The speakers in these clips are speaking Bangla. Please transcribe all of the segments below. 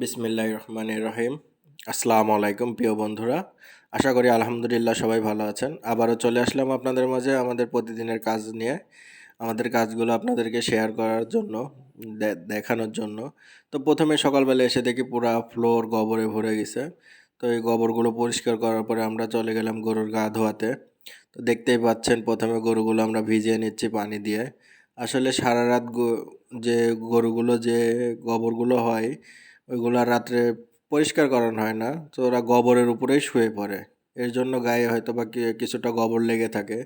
বিসমিল্লাহ রহমান রহিম। আসসালামু আলাইকুম, প্রিয় বন্ধুরা। আশা করি আলহামদুলিল্লাহ সবাই ভালো আছেন। আবারও চলে আসলাম আপনাদের মাঝে আমাদের প্রতিদিনের কাজ নিয়ে। আমাদের কাজগুলো আপনাদেরকে শেয়ার করার জন্য দেখানোর জন্য। তো প্রথমে সকালবেলা এসে দেখি পুরা ফ্লোর গোবরে ভরে গেছে। তো এই গোবরগুলো পরিষ্কার করার পরে আমরা চলে গেলাম গরুর গা ধোয়াতে। তো দেখতেই পাচ্ছেন, প্রথমে গরুগুলো আমরা ভিজিয়ে নিচ্ছি পানি দিয়ে। আসলে সারা রাত যে গরুগুলো যে গোবরগুলো হয় ওইগুলো রাত্রে পরিষ্কার করানো হয় না। তো ওরা গোবরের উপরেই শুয়ে পড়ে। এর জন্য গায়ে হয়তো বা কিছুটা গোবর লেগে থাকে।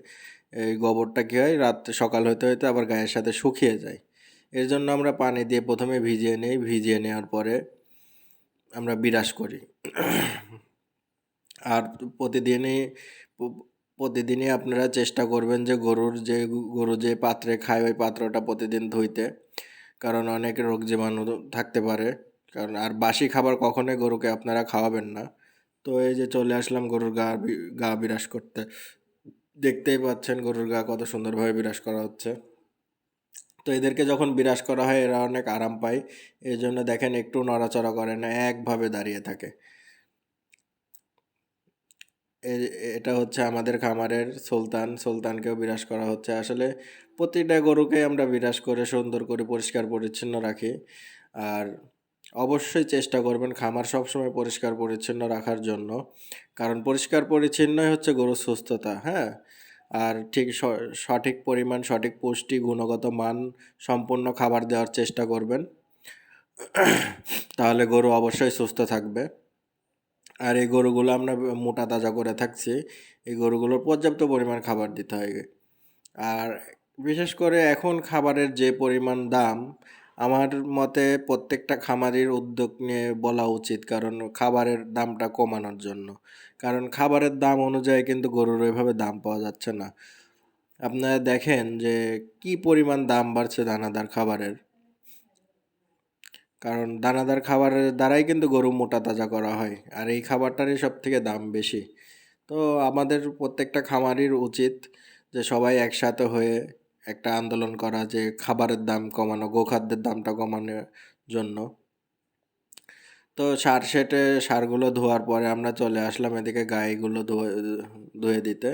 এই গোবরটা কী হয় রাত্রে সকাল হতে হতে আবার গায়ের সাথে শুকিয়ে যায়। এর জন্য আমরা পানি দিয়ে প্রথমে ভিজিয়ে নিই। ভিজিয়ে নেওয়ার পরে আমরা বিরাস করি। আর প্রতিদিনই প্রতিদিনই আপনারা চেষ্টা করবেন যে গরুর যে, গরু যে পাত্রে খায়, ওই পাত্রটা প্রতিদিন ধুইতে। কারণ অনেক রোগ জীবাণু থাকতে পারে। কারণ আর বাসি খাবার কখনোই গরুকে আপনারা খাওয়াবেন না। তো এই যে চলে আসলাম গরুর গা গা বিরাস করতে। দেখতেই পাচ্ছেন গরুর গা কত সুন্দরভাবে বিরাস করা হচ্ছে। তো এদেরকে যখন বিরাস করা হয়, এরা অনেক আরাম পায়। এই জন্য দেখেন একটু নড়াচড়া করে না, একভাবে দাঁড়িয়ে থাকে। এটা হচ্ছে আমাদের খামারের সুলতান। সুলতানকেও বিরাস করা হচ্ছে। আসলে প্রতিটা গরুকে আমরা বিরাস করে সুন্দর করে পরিষ্কার পরিচ্ছন্ন রাখি। আর অবশ্যই চেষ্টা করবেন খামার সবসময় পরিষ্কার পরিচ্ছন্ন রাখার জন্য। কারণ পরিষ্কার পরিচ্ছন্নই হচ্ছে গরুর সুস্থতা হ্যাঁ? আর ঠিক সঠিক পরিমাণ, সঠিক পুষ্টি, গুণগত মান সম্পূর্ণ খাবার দেওয়ার চেষ্টা করবেন। তাহলে গরু অবশ্যই সুস্থ থাকবে। আর এই গরুগুলো আমরা মোটা তাজা করে থাকছি, এই গরুগুলোর পর্যাপ্ত পরিমাণ খাবার দিতে হয় আর বিশেষ করে এখন খাবারের যে পরিমাণ দাম আমার মতে প্রত্যেকটা খামারির উদ্যোগ নিয়ে বলা উচিত কারণ খাবারের দামটা কমানোর জন্য। কারণ খাবারের দাম অনুযায়ী কিন্তু গরুর ওইভাবে দাম পাওয়া যাচ্ছে না। আপনারা দেখেন যে কি পরিমাণ দাম বাড়ছে দানাদার খাবারের? কারণ দানাদার খাবারের দ্বারাই কিন্তু গরু মোটা তাজা করা হয় আর এই খাবারটারই সব থেকে দাম বেশি। তো আমাদের প্রত্যেকটা খামারির উচিত যে সবাই একসাথে হয়ে একটা আন্দোলন করা যে খাবারের দাম কমানো, গোখাদ্যের দামটা কমানোর জন্য। তো সার সেটে, সারগুলো ধোয়ার পরে আমরা চলে আসলাম এদিকে গায়েগুলো ধুয়ে ধুয়ে দিতে।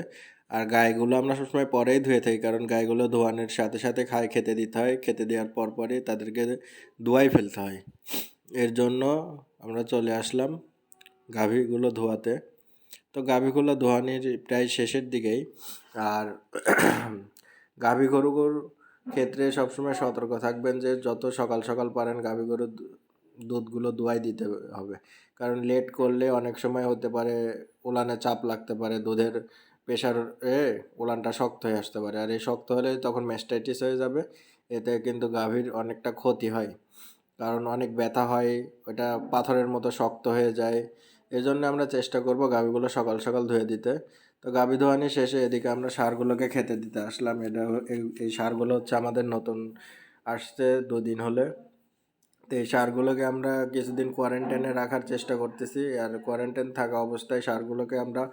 আর গায়েগুলো আমরা সবসময় পরেই ধুয়ে থাকি, কারণ গায়েগুলো ধোয়ানোর সাথে সাথে খায়, খেতে দিতে হয়। খেতে দেওয়ার পর পরই তাদেরকে ধোয়াই ফেলতে হয়। এর জন্য আমরা চলে আসলাম গাভীগুলো ধোয়াতে। তো গাভীগুলো ধোয়ানির প্রায় শেষের দিকেই। আর গাভী গরুর ক্ষেত্রে সবসময় সতর্ক থাকবেন যে যত সকাল সকাল পারেন গাভী গরুর দুধগুলো দোয়াই দিতে হবে। কারণ লেট করলে অনেক সময় হতে পারে উলানে চাপ লাগতে পারে, দুধের প্রেশার এ উলানটা শক্ত হয়ে আসতে পারে। আর এই শক্ত হলে তখন ম্যাস্টাইটিস হয়ে যাবে, এতে কিন্তু গাভীর অনেকটা ক্ষতি হয়। কারণ অনেক ব্যথা হয়, ওটা পাথরের মতো শক্ত হয়ে যায় এই জন্য আমরা চেষ্টা করব গাভীগুলো সকাল সকাল ধুয়ে দিতে। তো গাভী ধোয়ানি শেষে এদিকে আমরা সারগুলোকে খেতে দিতে আসলাম। এটা এই- এই সারগুলো হচ্ছে আমাদের নতুন আসছে দুদিন হলে। তো এই সারগুলোকে আমরা কিছুদিন কোয়ারেন্টাইনে রাখার চেষ্টা করতেছি। আর কোয়ারেন্টাইন থাকা অবস্থায় সারগুলোকে আমরা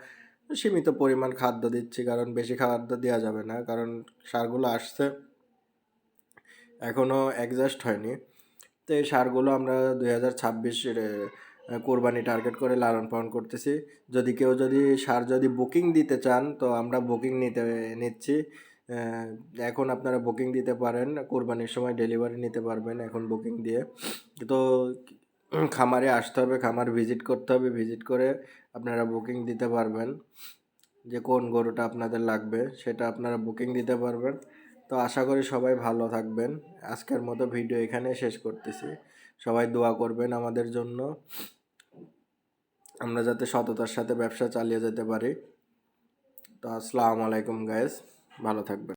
সীমিত পরিমাণ খাদ্য দিচ্ছি, কারণ বেশি খাদ্য দেওয়া যাবে না। কারণ সারগুলো আসছে এখনও অ্যাডজাস্ট হয়নি। তো এই সারগুলো আমরা দুই হাজার ছাব্বিশের কোরবানি টার্গেট করে লালন পালন করতেছি। যদি কেউ যদি সার যদি বুকিং দিতে চান, তো আমরা বুকিং নিতে, নিচ্ছি। এখন আপনারা বুকিং দিতে পারেন, কোরবানির সময় ডেলিভারি নিতে পারবেন এখন বুকিং দিয়ে। তো খামারে আসতে হবে, খামার ভিজিট করতে হবে ভিজিট করে আপনারা বুকিং দিতে পারবেন। যে কোন গরুটা আপনাদের লাগবে, সেটা আপনারা বুকিং দিতে পারবেন। তো আশা করি সবাই ভালো থাকবেন। আজকের মতো ভিডিও এখানে শেষ করতেছি। সবাই দোয়া করবেন আমাদের জন্য। আমরা যাতে সততার সাথে ব্যবসা চালিয়ে যেতে পারি। তো আসসালামু আলাইকুম গায়েস ভালো থাকবেন।